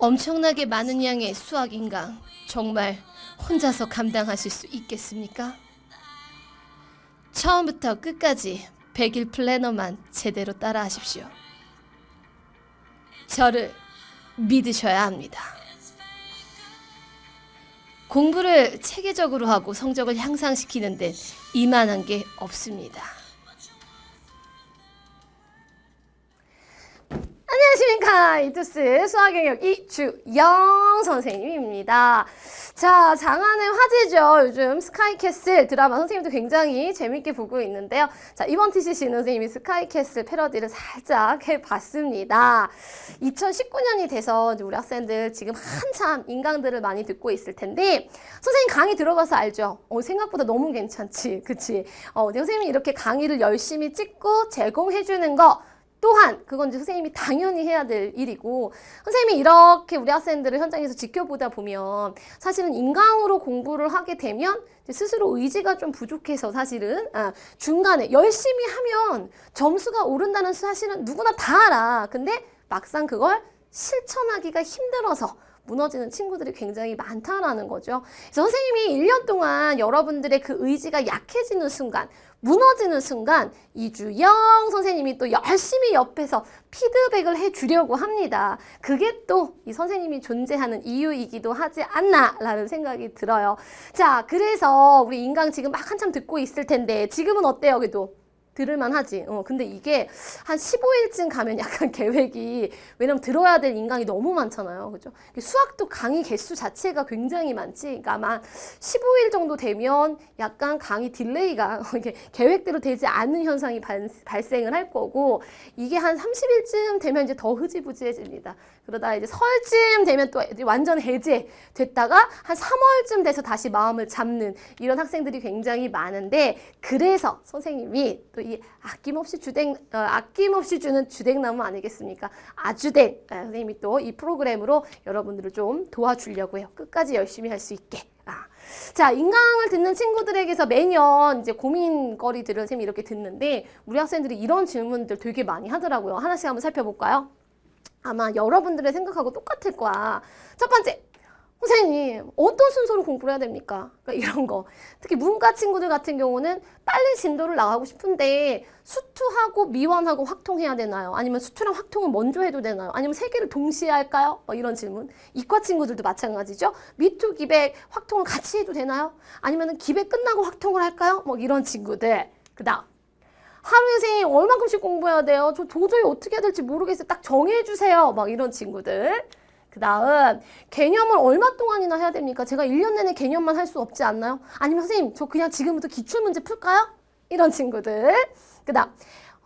엄청나게 많은 양의 수학 인강 정말 혼자서 감당하실 수 있겠습니까? 처음부터 끝까지 100일 플래너만 제대로 따라 하십시오. 저를 믿으셔야 합니다. 공부를 체계적으로 하고 성적을 향상시키는 데 이만한 게 없습니다. 안녕하십니까 이투스 수학영역 이주영 선생님입니다. 자 장안의 화제죠. 요즘 스카이캐슬 드라마 선생님도 굉장히 재밌게 보고 있는데요. 자 이번 TCC는 선생님이 스카이캐슬 패러디를 살짝 해봤습니다. 2019년이 돼서 우리 학생들 지금 한참 인강들을 많이 듣고 있을 텐데 선생님 강의 들어가서 알죠? 어, 생각보다 너무 괜찮지, 그치? 어, 선생님이 이렇게 강의를 열심히 찍고 제공해주는 거 또한 그건 이제 선생님이 당연히 해야 될 일이고 선생님이 이렇게 우리 학생들을 현장에서 지켜보다 보면 사실은 인강으로 공부를 하게 되면 이제 스스로 의지가 좀 부족해서 사실은 아, 중간에 열심히 하면 점수가 오른다는 사실은 누구나 다 알아. 근데 막상 그걸 실천하기가 힘들어서 무너지는 친구들이 굉장히 많다라는 거죠. 그래서 선생님이 1년 동안 여러분들의 그 의지가 약해지는 순간, 무너지는 순간 이주영 선생님이 또 열심히 옆에서 피드백을 해주려고 합니다. 그게 또 이 선생님이 존재하는 이유이기도 하지 않나라는 생각이 들어요. 자, 그래서 우리 인강 지금 막 한참 듣고 있을 텐데 지금은 어때요, 그래도? 들을만 하지. 어, 근데 이게 한 15일쯤 가면 약간 계획이, 왜냐면 들어야 될 인강이 너무 많잖아요. 그죠? 수학도 강의 개수 자체가 굉장히 많지. 그러니까 아마 15일 정도 되면 약간 강의 딜레이가 이게 계획대로 되지 않는 현상이 발, 발생을 할 거고, 이게 한 30일쯤 되면 이제 더 흐지부지해집니다. 그러다 이제 설쯤 되면 또 완전 해제 됐다가 한 3월쯤 돼서 다시 마음을 잡는 이런 학생들이 굉장히 많은데, 그래서 선생님이 또이 아낌없이 주댕 어, 아낌없이 주는 주댕나무 아니겠습니까? 아주댕 아, 선생님이 또 이 프로그램으로 여러분들을 좀 도와주려고요. 끝까지 열심히 할 수 있게. 아. 자, 인강을 듣는 친구들에게서 매년 이제 고민거리들을 선생님이 이렇게 듣는데 우리 학생들이 이런 질문들 되게 많이 하더라고요. 하나씩 한번 살펴볼까요? 아마 여러분들의 생각하고 똑같을 거야. 첫 번째, 선생님, 어떤 순서로 공부를 해야 됩니까? 그러니까 이런 거. 특히 문과 친구들 같은 경우는 빨리 진도를 나가고 싶은데 수투하고 미원하고 확통해야 되나요? 아니면 수투랑 확통은 먼저 해도 되나요? 아니면 세 개를 동시에 할까요? 뭐 이런 질문. 이과 친구들도 마찬가지죠. 미투, 기백, 확통을 같이 해도 되나요? 아니면 기백 끝나고 확통을 할까요? 뭐 이런 친구들. 그 다음. 하루에 선생님 얼마큼씩 공부해야 돼요? 저 도저히 어떻게 해야 될지 모르겠어요. 딱 정해주세요. 막 이런 친구들. 그 다음 개념을 얼마 동안이나 해야 됩니까? 제가 1년 내내 개념만 할 수 없지 않나요? 아니면 선생님 저 그냥 지금부터 기출문제 풀까요? 이런 친구들 그 다음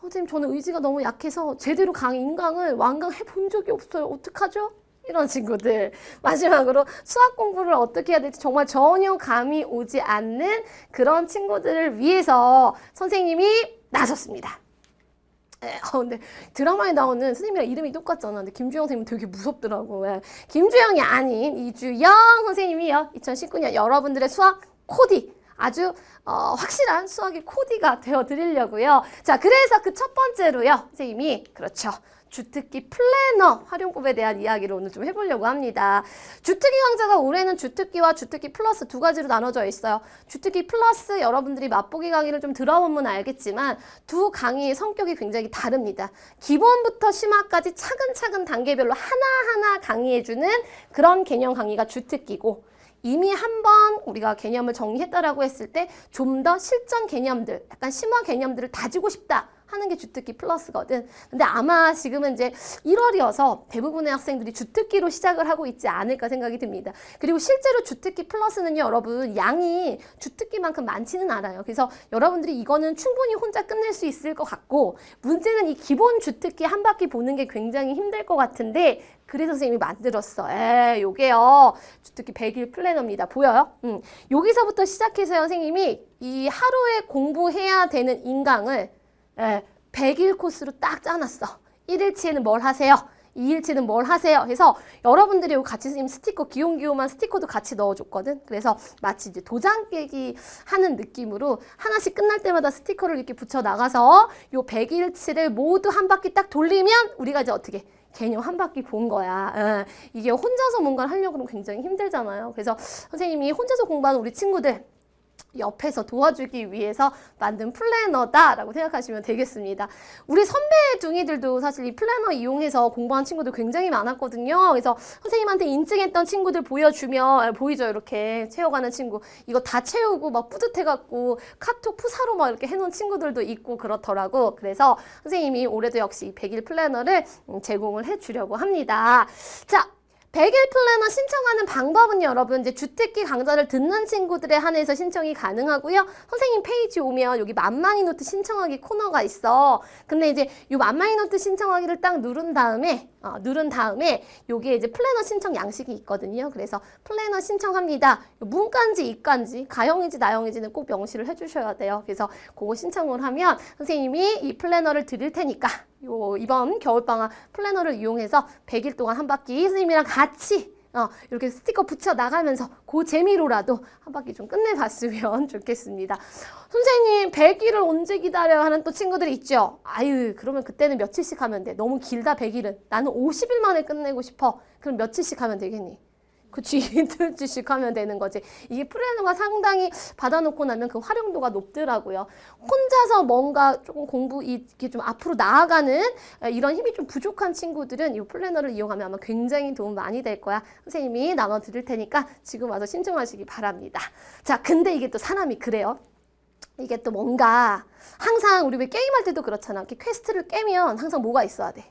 선생님 저는 의지가 너무 약해서 제대로 강의 인강을 완강 해 본 적이 없어요. 어떡하죠? 이런 친구들 마지막으로 수학 공부를 어떻게 해야 될지 정말 전혀 감이 오지 않는 그런 친구들을 위해서 선생님이 나섰습니다. 에, 어, 근데 드라마에 나오는 선생님이랑 이름이 똑같잖아. 근데 김주영 선생님 되게 무섭더라고. 예. 김주영이 아닌 이주영 선생님이요. 2019년 여러분들의 수학 코디 아주 어, 확실한 수학의 코디가 되어 드리려고요. 자, 그래서 그 첫 번째로요. 선생님이 그렇죠. 주특기 플래너 활용법에 대한 이야기를 오늘 좀 해보려고 합니다. 주특기 강좌가 올해는 주특기와 주특기 플러스 두 가지로 나눠져 있어요. 주특기 플러스 여러분들이 맛보기 강의를 좀 들어보면 알겠지만 두 강의의 성격이 굉장히 다릅니다. 기본부터 심화까지 차근차근 단계별로 하나하나 강의해주는 그런 개념 강의가 주특기고 이미 한 번 우리가 개념을 정리했다라고 했을 때 좀 더 실전 개념들, 약간 심화 개념들을 다지고 싶다. 하는 게 주특기 플러스거든. 근데 아마 지금은 이제 1월이어서 대부분의 학생들이 주특기로 시작을 하고 있지 않을까 생각이 듭니다. 그리고 실제로 주특기 플러스는요, 여러분, 양이 주특기만큼 많지는 않아요. 그래서 여러분들이 이거는 충분히 혼자 끝낼 수 있을 것 같고, 문제는 이 기본 주특기 한 바퀴 보는 게 굉장히 힘들 것 같은데, 그래서 선생님이 만들었어. 에, 요게요. 주특기 100일 플래너입니다. 보여요? 음. 여기서부터 시작해서 선생님이 이 하루에 공부해야 되는 인강을 예, 100일 코스로 딱 짜놨어. 1일치에는 뭘 하세요? 2일치는 뭘 하세요? 해서 여러분들이 같이 선생님 스티커, 귀용귀용한 스티커도 같이 넣어줬거든. 그래서 마치 이제 도장 깨기 하는 느낌으로 하나씩 끝날 때마다 스티커를 이렇게 붙여 나가서 요 100일치를 모두 한 바퀴 딱 돌리면 우리가 이제 어떻게 개념 한 바퀴 본 거야. 예. 이게 혼자서 뭔가를 하려고 그러면 굉장히 힘들잖아요. 그래서 선생님이 혼자서 공부하는 우리 친구들 옆에서 도와주기 위해서 만든 플래너다라고 생각하시면 되겠습니다. 우리 선배 둥이들도 사실 이 플래너 이용해서 공부한 친구들 굉장히 많았거든요. 그래서 선생님한테 인증했던 친구들 보여주면 아, 보이죠 이렇게 채워가는 친구 이거 다 채우고 막 뿌듯해갖고 카톡 푸사로 막 이렇게 해놓은 친구들도 있고 그렇더라고. 그래서 선생님이 올해도 역시 100일 플래너를 음, 제공을 해주려고 합니다. 자. 100일 플래너 신청하는 방법은 여러분 이제 주특기 강좌를 듣는 친구들에 한해서 신청이 가능하고요. 선생님 페이지 오면 여기 만만히 노트 신청하기 코너가 있어. 근데 이제 이 만만히 노트 신청하기를 딱 누른 다음에 어, 누른 다음에 여기에 이제 플래너 신청 양식이 있거든요. 그래서 플래너 신청합니다. 문간지 이간지 가형인지 나형인지는 꼭 명시를 해주셔야 돼요. 그래서 그거 신청을 하면 선생님이 이 플래너를 드릴 테니까 요 이번 겨울방학 플래너를 이용해서 100일 동안 한 바퀴 선생님이랑 같이 어, 이렇게 스티커 붙여 나가면서 그 재미로라도 한 바퀴 좀 끝내봤으면 좋겠습니다. 선생님 100일을 언제 기다려야 하는 또 친구들이 있죠. 아유 그러면 그때는 며칠씩 하면 돼. 너무 길다 100일은. 나는 50일 만에 끝내고 싶어. 그럼 며칠씩 하면 되겠니? 그치 이틀씩 하면 되는 거지. 이게 플래너가 상당히 받아놓고 나면 그 활용도가 높더라고요. 혼자서 뭔가 조금 공부 이렇게 좀 앞으로 나아가는 이런 힘이 좀 부족한 친구들은 이 플래너를 이용하면 아마 굉장히 도움 많이 될 거야. 선생님이 나눠 드릴 테니까 지금 와서 신청하시기 바랍니다. 자 근데 이게 또 사람이 그래요. 이게 또 뭔가 항상 우리 왜 게임할 때도 그렇잖아. 이렇게 퀘스트를 깨면 항상 뭐가 있어야 돼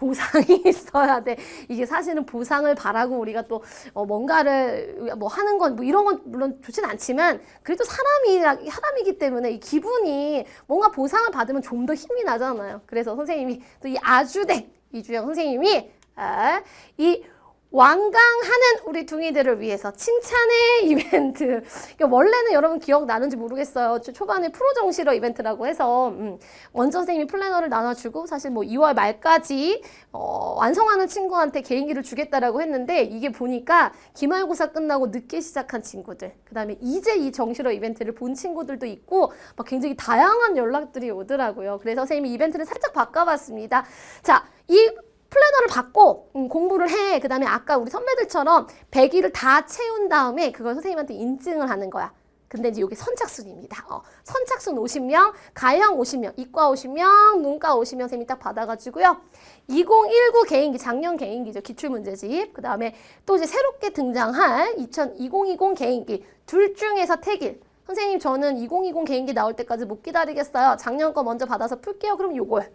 보상이 있어야 돼. 이게 사실은 보상을 바라고 우리가 또 어, 뭔가를 뭐 하는 건 뭐 이런 건 물론 좋진 않지만 그래도 사람이 사람이기 때문에 이 기분이 뭔가 보상을 받으면 좀 더 힘이 나잖아요. 그래서 선생님이 또 이 아주대 이주영 선생님이 아, 이 완강하는 우리 둥이들을 위해서 칭찬의 이벤트. 이게 원래는 여러분 기억나는지 모르겠어요. 초- 초반에 프로 정시러 이벤트라고 해서 음, 원저 선생님이 플래너를 나눠주고 사실 뭐 2월 말까지 어, 완성하는 친구한테 개인기를 주겠다라고 했는데 이게 보니까 기말고사 끝나고 늦게 시작한 친구들, 그 다음에 이제 이 정시러 이벤트를 본 친구들도 있고 막 굉장히 다양한 연락들이 오더라고요. 그래서 선생님이 이벤트를 살짝 바꿔봤습니다. 자, 이 플래너를 받고 음, 공부를 해. 그 다음에 아까 우리 선배들처럼 100일을 다 채운 다음에 그걸 선생님한테 인증을 하는 거야. 근데 이제 이게 선착순입니다. 어, 선착순 50명, 가형 50명, 이과 50명, 문과 50명 선생님이 딱 받아가지고요. 2019 개인기, 작년 개인기죠. 기출문제집. 그 다음에 또 이제 새롭게 2000, 2020 개인기. 둘 중에서 택일. 선생님 저는 2020 개인기 나올 때까지 못 기다리겠어요. 작년 거 먼저 받아서 풀게요. 그럼 요걸.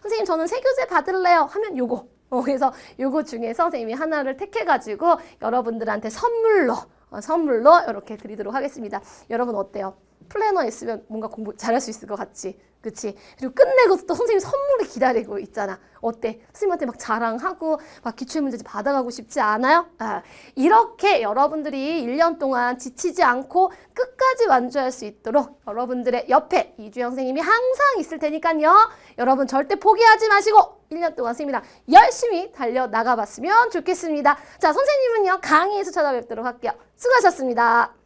선생님 저는 세 교재 받을래요. 하면 요거. 어, 그래서 요거 중에서 선생님이 하나를 택해가지고 여러분들한테 선물로 어, 선물로 이렇게 드리도록 하겠습니다. 여러분 어때요? 플래너 있으면 뭔가 공부 잘할 수 있을 것 같지? 그치? 그리고 끝내고 또 선생님 선물이 기다리고 있잖아. 어때? 선생님한테 막 자랑하고 막 기출문제집 받아가고 싶지 않아요? 아, 이렇게 여러분들이 1년 동안 지치지 않고 끝까지 완주할 수 있도록 여러분들의 옆에 이주영 선생님이 항상 있을 테니까요. 여러분 절대 포기하지 마시고 1년 동안 선생님이랑 열심히 달려나가 봤으면 좋겠습니다. 자, 선생님은요. 강의에서 찾아뵙도록 할게요. 수고하셨습니다.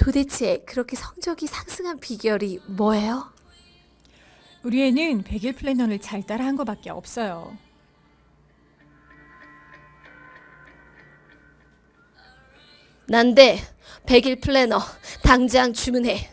도대체 그렇게 성적이 상승한 비결이 뭐예요? 우리 애는 100일 플래너를 잘 따라한 것밖에 없어요. 난데 100일 플래너 당장 주문해.